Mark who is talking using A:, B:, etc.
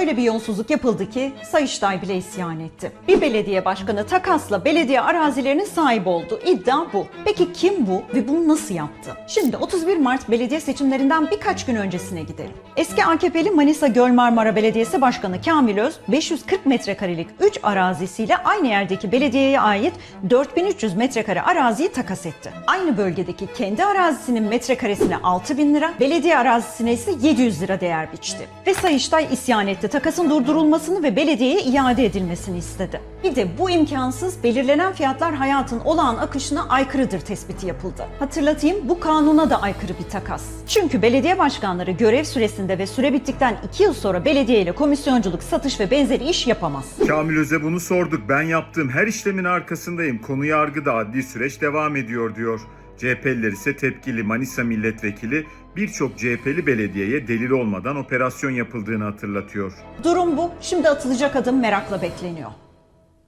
A: öyle bir yolsuzluk yapıldı ki Sayıştay bile isyan etti. Bir belediye başkanı takasla belediye arazilerinin sahibi oldu. İddia bu. Peki kim bu ve bunu nasıl yaptı? Şimdi 31 Mart belediye seçimlerinden birkaç gün öncesine gidelim. Eski AKP'li Manisa Göl Marmara Belediyesi Başkanı Kamil Öz 540 metrekarelik 3 arazisiyle aynı yerdeki belediyeye ait 4300 metrekare araziyi takas etti. Aynı bölgedeki kendi arazisinin metrekaresine 6000 lira, belediye arazisine ise 700 lira değer biçti. Ve Sayıştay isyan etti. Takasın durdurulmasını ve belediyeye iade edilmesini istedi. Bir de bu imkansız belirlenen fiyatlar hayatın olağan akışına aykırıdır tespiti yapıldı. Hatırlatayım bu kanuna da aykırı bir takas. Çünkü belediye başkanları görev süresinde ve süre bittikten 2 yıl sonra belediye ile komisyonculuk, satış ve benzeri iş yapamaz.
B: Kamil Öz'e bunu sorduk. Ben yaptığım her işlemin arkasındayım. Konu yargıda adli süreç devam ediyor diyor. CHP'liler ise tepkili Manisa milletvekili birçok CHP'li belediyeye delil olmadan operasyon yapıldığını hatırlatıyor.
A: Durum bu. Şimdi atılacak adım merakla bekleniyor.